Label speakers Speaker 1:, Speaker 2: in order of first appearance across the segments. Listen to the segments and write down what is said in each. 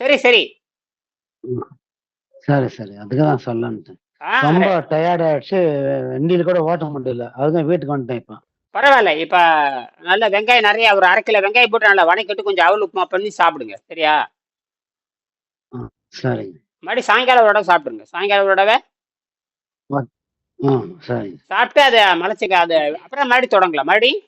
Speaker 1: சரி சரி.
Speaker 2: சரி சரி. அதுக்கு தான் சொல்லன்ட்டேன்
Speaker 1: ஆ,
Speaker 2: ரொம்ப டயர்ட் ஆயிடுச்சு வண்டியில கூட ஓட்ட முடியல. அதுதான் வீட்டுக்கு வந்துட்டேன் இப்போ.
Speaker 1: பரவாயில்ல. இப்ப நல்ல வெங்காயம் நிறைய ஒரு அரை கிலோ வெங்காயம் போட்டு நல்லா வணக்கிட்டு கொஞ்சம் அவல் உப்புமா பண்ணி சாப்பிடுங்க. சரியா?
Speaker 2: சரிங்க
Speaker 1: மறுபடியும் சாயங்காலம் தடவை சாப்பிடுங்க. சாயங்காலம்
Speaker 2: சரிங்க
Speaker 1: சாப்பிட்டு அதை மலைச்சுக்க அது அப்புறம் மறுபடியும் தொடங்கலாம். மறுபடியும்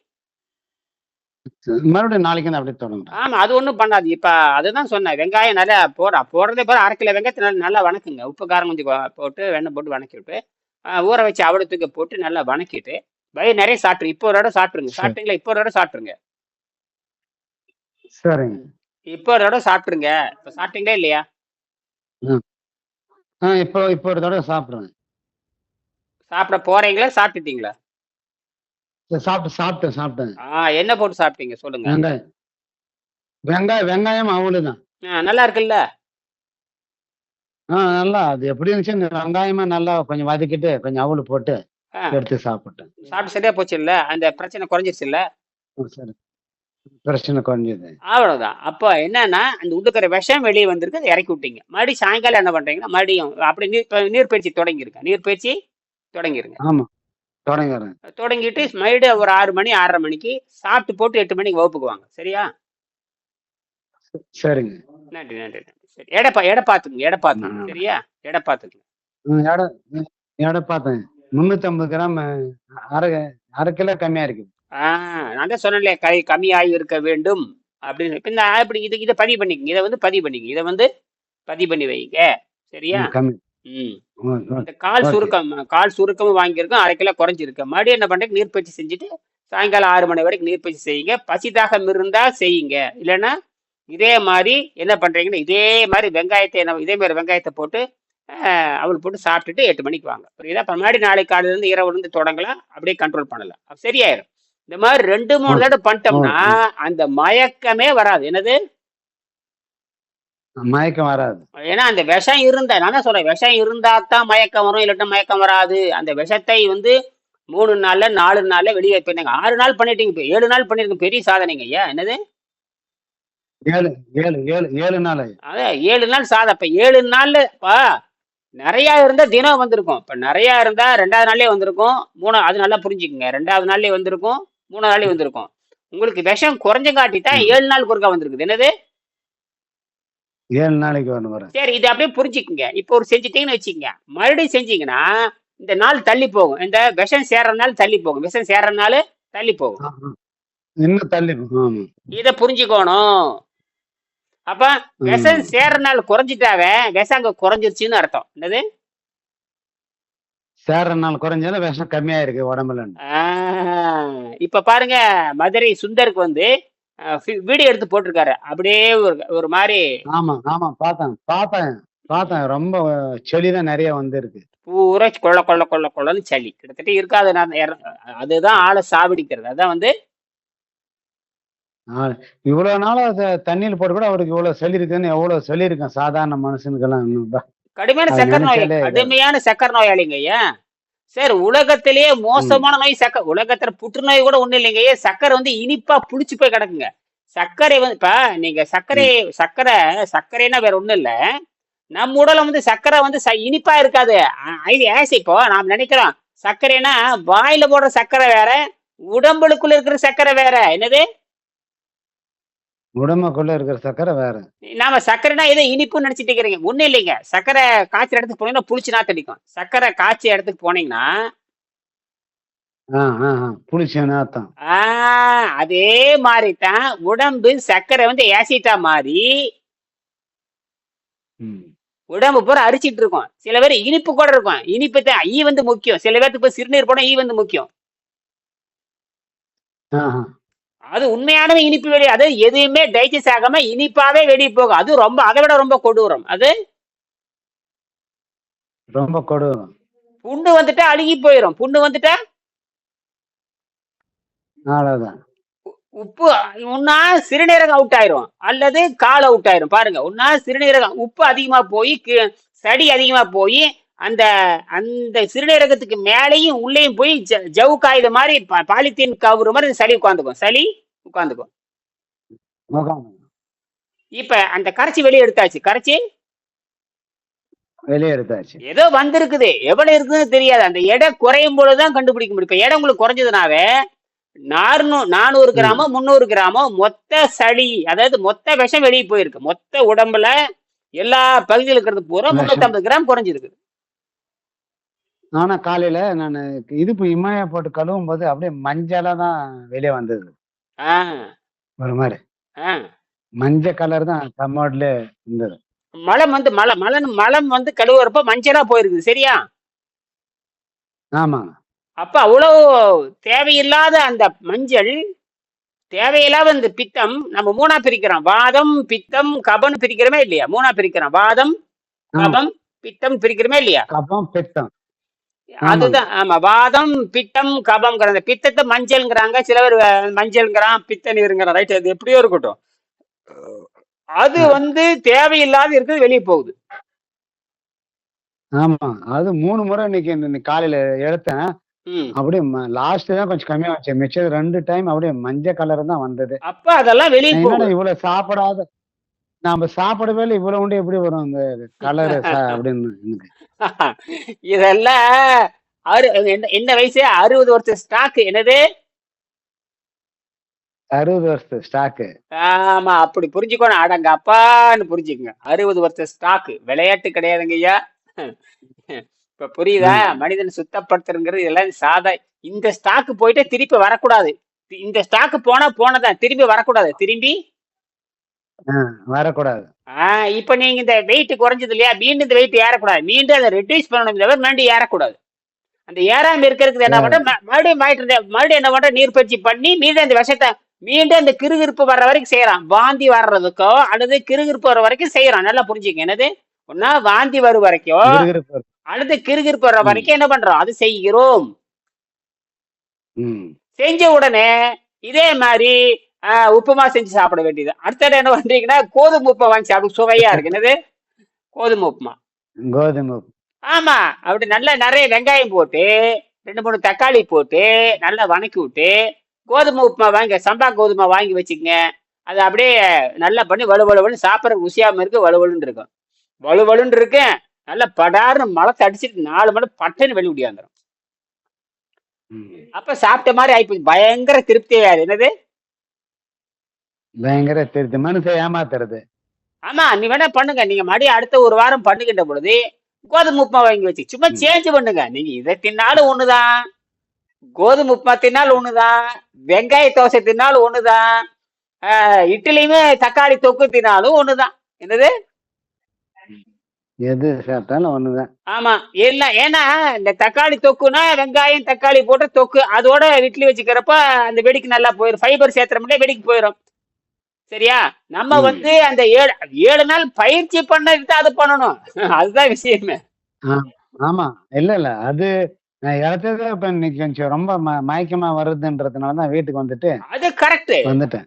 Speaker 2: மறுபடியும் நாளைக்கு நான் அப்படியே தொடங்குறேன்
Speaker 1: ஆமா அது ஒன்றும் பண்ணாது. இப்ப அதுதான் சொன்னேன் வெங்காயம் நிறையா போடா போடுறதே போற அரை கிலோ வெங்காயத்தை நல்லா நல்லா வணக்குங்க. உப்பு காரம் கொஞ்சம் கொ- போட்டு வெண்ணெய் போட்டு வணக்கி விட்டு ஊற வச்சு அவடத்துக்கு போட்டு நல்லா வணக்கிட்டு வயிறு நிறைய சாப்பிட்ருங்க இப்போ ஒரு தடவை சாப்பிட்ருங்க
Speaker 2: சரி.
Speaker 1: சாப்பிட்டீங்களா? இப்போ ஒரு தடவை சாப்பிட்ருங்க
Speaker 2: சரிங்க.
Speaker 1: இப்போ ஒரு தடவை சாப்பிட்ருங்க இப்போ சாப்பிட்டீங்களா இல்லையா?
Speaker 2: ஆ இப்போ இப்போ ஒரு தடவை சாப்பிடுறேன்.
Speaker 1: சாப்பிட போறீங்களா? சாப்பிட்டுட்டீங்களா?
Speaker 2: சாப்பிட்டு சாப்பிட்டேன் சாப்பிட்டேன்.
Speaker 1: ஆ என்ன போட்டு சாப்பிட்டீங்க சொல்லுங்க.
Speaker 2: வெங்காயம். வெங்காயம் வெங்காயம் அவ்வளோதான்
Speaker 1: ஆ, நல்லா இருக்குல்ல?
Speaker 2: ஆ நல்லா அது எப்படி இருந்துச்சு வெங்காயமா நல்லா கொஞ்சம் வதக்கிட்டு கொஞ்சம் அவளு போட்டு எடுத்து சாப்பிட்டேன்.
Speaker 1: சாப்பிட்டு சரியா போச்சு இல்ல அந்த பிரச்சனை குறைஞ்சிருச்சு இல்ல
Speaker 2: பிரச்சனை குறைஞ்சது.
Speaker 1: அவ்வளவுதான். அப்போ என்னன்னா அந்த உள்ளுக்கிற விஷம் வெளியே வந்திருக்கு அதை இறக்கி விட்டீங்க. மறுபடியும் சாயங்காலம் என்ன பண்றீங்கன்னா மறுபடியும் அப்படி நீர் இப்ப நீர்ப்பயிற்சி தொடங்கிருங்க நீர்ப்பயிற்சி தொடங்கிருங்க.
Speaker 2: ஆமா. தொடங்குறேன்.
Speaker 1: தொடங்கிட்டு மறுபடியும் ஒரு ஆறு மணி ஆறரை மணிக்கு சாப்பிட்டு போட்டு எட்டு மணிக்கு வகுப்புக்கு வாங்க. சரியா?
Speaker 2: சரிங்க.
Speaker 1: நன்றி நன்றி நன்றி. சரி எடை பா எடை பார்த்துக்குங்க எடை பார்த்துக்குங்க.
Speaker 2: ம்.
Speaker 1: சரியா? எடை பார்த்துக்குங்க.
Speaker 2: எடை பார்த்தேன். முந்நூற்றி ஐம்பது கிராம் அரை அரை கிலோ கம்மியா இருக்கு.
Speaker 1: ஆ நான் தான் சொன்னேன்ல கை கம்மியாகி இருக்க வேண்டும் அப்படின்னு இப்ப இந்த இப்படி இது இதை பதிவு பண்ணிக்கங்க. இதை வந்து பதிவு பண்ணிக்கங்க. இதை வந்து பதிவு பண்ணி வைங்க. சரியா?
Speaker 2: ம்.
Speaker 1: இந்த கால். சுருக்கம் கால் சுருக்கமும் வாங்கியிருக்கோம் அரை கிலோ குறைஞ்சிருக்கு. மறுபடியும் என்ன பண்றீங்க? நீர்ப்பயிற்சி செஞ்சுட்டு சாயங்காலம் ஆறு மணி வரைக்கும் நீர்ப்பயிற்சி செய்யுங்க. பசி தாகம் இருந்தா செய்யுங்க. இல்லைன்னா இதே மாதிரி என்ன பண்றீங்கன்னா இதே மாதிரி வெங்காயத்தை என்ன இதே மாதிரி வெங்காயத்தை போட்டு அவள் போட்டு சாப்பிட்டுட்டு எட்டு மணிக்கு வாங்க. புரியுதா? அப்புறம் நாளைக்கு காலையில இருந்து இரவுல இருந்து தொடங்கலாம். அப்படியே கண்ட்ரோல் பண்ணலாம். அப்ப சரியாயிரும். இந்த மாதிரி ரெண்டு மூணு. தடவை பண்ணிட்டோம்னா அந்த மயக்கமே வராது. என்னது?
Speaker 2: மயக்கம் வராது.
Speaker 1: ஏன்னா அந்த விஷம் இருந்தா நான் தான் சொல்றேன் விஷம் இருந்தா தான் மயக்கம் வரும் இல்லாட்டா மயக்கம் வராது. அந்த விஷத்தை வந்து மூணு நாள்ல நாலு நாள்ல வெளியே போயிருந்தாங்க ஆறு நாள் பண்ணிட்டீங்க ஏழு நாள் பண்ணிருக்க பெரிய சாதனைங்க ஐயா. என்னது?
Speaker 2: ஏழு ஏழு ஏழு ஏழு நாள்
Speaker 1: அதான் ஏழு நாள் சாதம். இப்ப ஏழு நாள்ல பா நிறைய இருந்தா தினம் வந்திருக்கும். இப்ப நிறைய இருந்தா ரெண்டாவது நாள்லயே வந்திருக்கும். மூணா அது நல்லா புரிஞ்சுக்குங்க. ரெண்டாவது நாள்லயே வந்திருக்கும் மூணாவது நாள்லயே வந்திருக்கும். உங்களுக்கு விஷம் குறைஞ்ச காட்டித்தான்
Speaker 2: ம்.
Speaker 1: ஏழு நாள் ஒருக்கா வந்திருக்குது. என்னது?
Speaker 2: ஏழு நாளைக்கு வரணும் வரும்
Speaker 1: சரி இது அப்படியே புரிஞ்சுக்குங்க. இப்போ ஒரு செஞ்சுட்டீங்கன்னு வச்சுக்கங்க. மறுபடியும் செஞ்சீங்கன்னா இந்த நாள் தள்ளி போகும். இந்த விஷம் சேர்ற நாள் தள்ளி போகும். விஷம் சேர்ற நாள் தள்ளி போகும்.
Speaker 2: இன்னும் தள்ளி போ- ஆமா.
Speaker 1: இத புரிஞ்சுக்கணும். அப்ப விஷம். சேர்ற நாள் குறைஞ்சிட்டாவே விஷம் அங்க குறைஞ்சிருச்சுன்னு அர்த்தம். என்னது?
Speaker 2: சேர்ற நாள் குறைஞ்சாலும் விஷம் கம்மியா இருக்கு உடம்புல
Speaker 1: இப்ப பாருங்க மதுரை சுந்தருக்கு வந்து வீடியோ எடுத்து போட்டிருக்காரு. அப்படியே ஒரு ஒரு மாதிரி.
Speaker 2: ஆமா ஆமா பார்த்தேன் பார்த்தேன் பார்த்தேன். ரொம்ப செடி தான் நிறைய வந்திருக்கு.
Speaker 1: பூரா கொள்ள கொள்ள கொள்ள கொள்ளன்னு சளி. கிட்டத்தட்ட இருக்காது. அதுதான் ஆளை சாவடிக்கிறது. அதான் வந்து
Speaker 2: இவ்வளவு நாளா தண்ணியில போட்டு கூட அவருக்கு இவ்வளவு சளி இருக்குன்னு எவ்வளவு இருக்கேன் சாதாரண மனுஷனுக்கெல்லாம். இன்னும் பா.
Speaker 1: கடுமையான சக்கரை நோய் கடுமையான சக்கரை நோயாளிங்க ஐயா. சார் உலகத்திலேயே மோசமான நோய் சக்கரை உலகத்துல புற்றுநோய் கூட ஒண்ணும் இல்லைங்க. சக்கரை வந்து இனிப்பா புளிச்சு போய் கிடக்குங்க. சர்க்கரை வந்து இப்ப நீங்க சர்க்கரை சர்க்கரை சர்க்கரைன்னா வேற ஒண்ணும் இல்ல. நம்ம உடல வந்து சர்க்கரை வந்து ச- இனிப்பா இருக்காது. இப்போ நாம் நினைக்கிறோம் சர்க்கரைனா வாயில போடுற சர்க்கரை வேற உடம்புக்குள்ள இருக்கிற சர்க்கரை வேற. என்னது?
Speaker 2: உடம்புக்குள்ள இருக்கிற சக்கரை வேற.
Speaker 1: நாம சர்க்கரைனா ஏதோ இனிப்புன்னு நினைச்சிட்டு இருக்கிறீங்க. ஒண்ணும் இல்லைங்க. சர்க்கரை காய்ச்சல் இடத்துக்கு போனீங்கன்னா புளிச்சு நாத்தடிக்கும் சர்க்கரை காய்ச்சல் இடத்துக்கு போனீங்கன்னா
Speaker 2: ஆ ஆ ஆ. புளிச்ச நாத்தம்
Speaker 1: ஆஹ் அதே மாதிரி தான் உடம்பு சர்க்கரை வந்து ஏசிட்டா மாறி. உடம்பு பூரா அரிச்சிட்டு இருக்கும். சில பேர் இனிப்பு கூட இருக்கும். இனிப்பு தான் ஈ வந்து முக்கியம். சில இப்போ சிறுநீர் போனா ஈ வந்து முக்கியம். அது உண்மையானவே இனிப்பு வெளியே அது எதுவுமே டைஜஸ்ட் ஆகாம இனிப்பாவே வெளியே போகும். அது ரொம்ப அதை விட ரொம்ப கொடூரம். அது?
Speaker 2: ரொம்ப கொடூரம்.
Speaker 1: புண்ணு வந்துட்டா அழுகி போயிடும் புண்ணு வந்துட்டா?
Speaker 2: அவ்வளவுதான்.
Speaker 1: உப்பு ஒன்னா சிறுநீரகம் அவுட் ஆயிரும். அல்லது கால் அவுட் ஆயிரும். பாருங்க ஒன்னா சிறுநீரகம் உப்பு அதிகமா போய் சளி அதிகமா போய் அந்த அந்த சிறுநீரகத்துக்கு மேலேயும் உள்ளேயும் போய் ஜ- ஜவ்வு காயுது மாதிரி பாலித்தீன் கவுற மாதிரி சளி உட்காந்துக்கும். சளி உட்காந்துக்கும். இப்ப அந்த கரைச்சி வெளியே எடுத்தாச்சு. கரைச்சி?
Speaker 2: வெளியே எடுத்தாச்சு.
Speaker 1: ஏதோ வந்திருக்குது. எவ்வளவு இருக்குதுன்னு தெரியாது. அந்த எடை குறையும் பொழுதுதான் கண்டுபிடிக்க முடியும். இப்ப எடை உங்களுக்கு குறைஞ்சதுனாவே நானூ நானூறு கிராமோ முந்நூறு கிராமோ மொத்த சளி அதாவது மொத்த விஷம் வெளியே போயிருக்கு. மொத்த உடம்புல எல்லா பகுதியில் இருக்கிறது பூரா. முன்னூத்தி கிராம் குறைஞ்சிருக்கு
Speaker 2: ஆனா காலையில நான் இடுப்பு இமயா போட்டு கழுவும் போது அப்படியே மஞ்சளா தான் வெளியே வந்தது. ஒரு மாதிரி.
Speaker 1: ஆ.
Speaker 2: மஞ்சள் கலர் தான் கம்மோட்ல இருந்தது.
Speaker 1: மலம் வந்து மலை மலம் மலம் வந்து கழுவுறப்ப மஞ்சளா போயிருக்குது சரியா?
Speaker 2: ஆமாங்க.
Speaker 1: அப்ப அவ்வளவு தேவையில்லாத அந்த மஞ்சள் தேவையில்லாத அந்த பித்தம் நம்ம மூணா பிரிக்கிறோம். வாதம் பித்தம் கபம் பிரிக்கிறோமே இல்லையா? மூணா பிரிக்கிறோம். வாதம். கபம் பித்தம் பிரிக்கிறோமே இல்லையா?
Speaker 2: கப்பம் பித்தம்.
Speaker 1: அதுதான் ஆமா. வாதம் பித்தம் அந்த பித்தத்தை மஞ்சள்ங்கிறாங்க. சிலவர் மஞ்சள்ங்கிறான் பித்த நீருங்கிறான் ரைட் அது எப்படியோ இருக்கட்டும். அது வந்து தேவையில்லாத இருக்குது வெளியே போகுது.
Speaker 2: ஆமா. அது மூணு முறை இன்னைக்கு காலையில எடுத்தேன் அப்படியே லாஸ்ட் தான் கொஞ்சம் கம்மியா வச்சு மிச்சம் ரெண்டு டைம் அப்படியே மஞ்சள் கலர் தான் வந்தது.
Speaker 1: அப்ப அதெல்லாம் வெளியே
Speaker 2: இவ்வளவு சாப்பிடாத நாம சாப்பிடவே இல்லை இவ்வளவு உண்டு எப்படி வரும் அந்த கலர் அப்படின்னு.
Speaker 1: இதெல்லாம் அறு என்ன- என்ன வயசு? அறுபது வருஷம் ஸ்டாக் என்னது?
Speaker 2: அறுபது வருஷத்து ஸ்டாக்கு
Speaker 1: ஆமா அப்படி புரிஞ்சுக்கணும். அடங்க அப்பான்னு புரிஞ்சுக்கங்க. அறுபது வருஷம் ஸ்டாக் விளையாட்டு கிடையாதுங்க ஐயா. இப்ப புரியுதா? மனிதன் சுத்தப்படுத்துறங்கிறது இதெல்லாம் சாதா. இந்த ஸ்டாக் போயிட்டு திருப்பி வரக்கூடாது. இந்த ஸ்டாக் போனா போனதான். திரும்பி வரக்கூடாது. திரும்பி
Speaker 2: வரக்கூடாது.
Speaker 1: இப்ப நீங்க இந்த வெயிட் குறைஞ்சது இல்லையா? மீண்டும் இந்த வெயிட் ஏறக்கூடாது. மீண்டும் அதை ரெடியூஸ் பண்ணணும் தவிர மீண்டும் ஏறக்கூடாது. அந்த ஏறாம இருக்கிறதுக்கு என்ன பண்ற மறுபடியும் மறுபடியும் என்ன பண்ற நீர் பயிற்சி பண்ணி மீண்டும் இந்த விஷத்தை மீண்டும் இந்த கிருகிருப்பு வர்ற வரைக்கும் செய்யறான் வாந்தி வர்றதுக்கோ அல்லது கிருகிருப்பு வர்ற வரைக்கும் செய்யறான் நல்லா புரிஞ்சுங்க என்னது? ஒன்னா வாந்தி வரும் வரைக்கும். அடுத்து கிருகிருப்பு வர்ற வரைக்கும் என்ன பண்றோம்? அது செய்கிறோம். செஞ்ச உடனே இதே மாதிரி உப்புமா செஞ்சு சாப்பிட வேண்டியது. அடுத்தது என்ன பண்றீங்கன்னா கோதுமை உப்புமா வாங்கி சாப்பிட. சுவையா இருக்கு. என்னது? கோதுமை உப்புமா.
Speaker 2: கோதுமை
Speaker 1: ஆமா. அப்படி நல்லா நிறைய வெங்காயம் போட்டு ரெண்டு மூணு தக்காளி போட்டு நல்லா வணக்கி விட்டு கோதுமை உப்புமா வாங்கி சம்பா கோதுமை வாங்கி வச்சுக்கங்க. அது அப்படியே நல்லா பண்ணி வலுவலுன்னு சாப்பிட்ற ருசியாம இருக்கு வலுவலுன்னு இருக்கும் வலுவலுன்னு இருக்கு. நல்லா படார்னு மலத்தை அடிச்சிட்டு நாலு மணி பட்டுன்னு வெளி முடியாந்துரும். அப்ப சாப்பிட்ட மாதிரி ஆயிப்போச்சு. பயங்கர திருப்தியாரு என்னது?
Speaker 2: பயங்கர திருத்தி மனுஷன் ஏமாத்துறது.
Speaker 1: ஆமா நீ வேணா பண்ணுங்க. நீங்க மறுபடியும் அடுத்த ஒரு வாரம் பண்ணுகின்ற பொழுது கோதுமை உப்புமா வாங்கி வச்சு சும்மா. சேஞ்ச் பண்ணுங்க. நீங்க இதை தின்னாலும் ஒண்ணுதான். கோதுமை உப்புமா தின்னாலும் ஒண்ணுதான். வெங்காய தோசை தின்னாலும் ஒண்ணுதான். இட்லியுமே தக்காளி தொக்கு தின்னாலும் ஒண்ணுதான். என்னது?
Speaker 2: எது சாப்பிட்டாலும் ஒண்ணுதான்.
Speaker 1: ஆமா எல்லாம் ஏன்னா இந்த தக்காளி தொக்குனா வெங்காயம் தக்காளி போட்டு தொக்கு. அதோட இட்லி வச்சுக்கிறப்ப அந்த வெடிக்கு நல்லா போயிடும் ஃபைபர் சேர்த்துறோம்னா வெடிக்கு போயிடும் சரியா? நம்ம. வந்து அந்த ஏழு ஏழு நாள் பயிற்சி பண்ணிட்டு அது பண்ணணும். அதுதான் விஷயமே.
Speaker 2: ஆமா. இல்ல இல்ல. அது நான் இழத்தது இப்ப இன்னைக்கு கொஞ்சம் ரொம்ப மயக்கமா வருதுன்றதுனால தான் வீட்டுக்கு வந்துட்டு
Speaker 1: அது கரெக்ட்
Speaker 2: வந்துட்டேன்.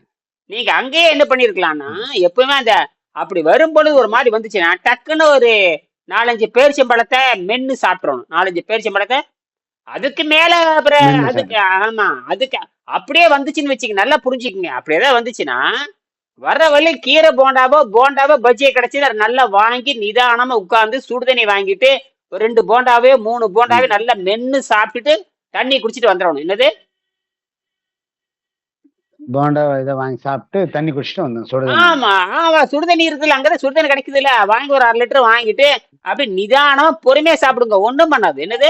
Speaker 1: நீங்க அங்கேயே என்ன பண்ணிருக்கலாம்னா எப்பவுமே அந்த அப்படி வரும்பொழுது ஒரு மாதிரி வந்துச்சுன்னா டக்குன்னு ஒரு நாலஞ்சு பேரிச்சம்பழத்தை மென்னு சாப்பிட்றணும் நாலஞ்சு பேரிச்சம்பழத்தை அதுக்கு மேல அப்புறம் அதுக்கு ஆமா அதுக்கு அப்படியே வந்துச்சுன்னு வச்சுக்க நல்லா புரிஞ்சுக்குங்க. அப்படியே தான் வந்துச்சுன்னா வர்ற வழி கீரை போண்டாவோ போண்டாவோ பஜ்ஜியை கிடைச்சி அதை நல்லா வாங்கி நிதானமா உட்கார்ந்து சுடுதண்ணி வாங்கிட்டு ஒரு ரெண்டு போண்டாவே மூணு போண்டாவே நல்லா மென்னு சாப்பிட்டுட்டு தண்ணி குடிச்சிட்டு வந்துடணும். என்னது?
Speaker 2: போண்டா இதை வாங்கி சாப்பிட்டு தண்ணி குடிச்சிட்டு வந்தேன் சுடுதண்ணி.
Speaker 1: ஆமா ஆமா. சுடுதண்ணி இருக்குல்ல அங்கதான் சுடுதண்ணி கிடைக்குது இல்ல வாங்கி ஒரு அரை லிட்டர் வாங்கிட்டு அப்படியே நிதானமா பொறுமையா சாப்பிடுங்க. ஒண்ணும் பண்ணாது. என்னது?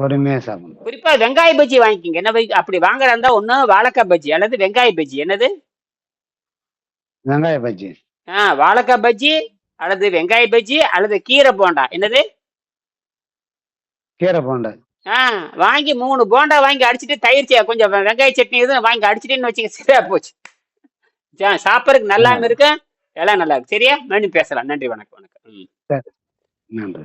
Speaker 2: பொறுமையா சாப்பிடணும்.
Speaker 1: குறிப்பா வெங்காய பஜ்ஜி வாங்கிக்கோங்க. என்ன அப்படி வாங்குறதா இருந்தா ஒண்ணு வாழைக்காய் பஜ்ஜி அல்லது வெங்காய பஜ்ஜி. என்னது?
Speaker 2: வெங்காய பஜ்ஜி.
Speaker 1: ஆஹ் வாழைக்காய் பஜ்ஜி அல்லது வெங்காய பஜ்ஜி அல்லது கீரை போண்டா. என்னது?
Speaker 2: கீரை போண்டா.
Speaker 1: ஆஹ் வாங்கி மூணு போண்டா வாங்கி அடிச்சிட்டு தயிர் கொஞ்சம் வெங்காய சட்னி எதுவும் வாங்கி அடிச்சிட்டேன்னு வச்சுக்க சரியா போச்சு. சாப்பிடறதுக்கு நல்லாம இருக்கு. எல்லாம் நல்லா இருக்கு. சரியா? மீண்டும் பேசலாம். நன்றி வணக்கம் வணக்கம். ம்.
Speaker 2: நன்றி.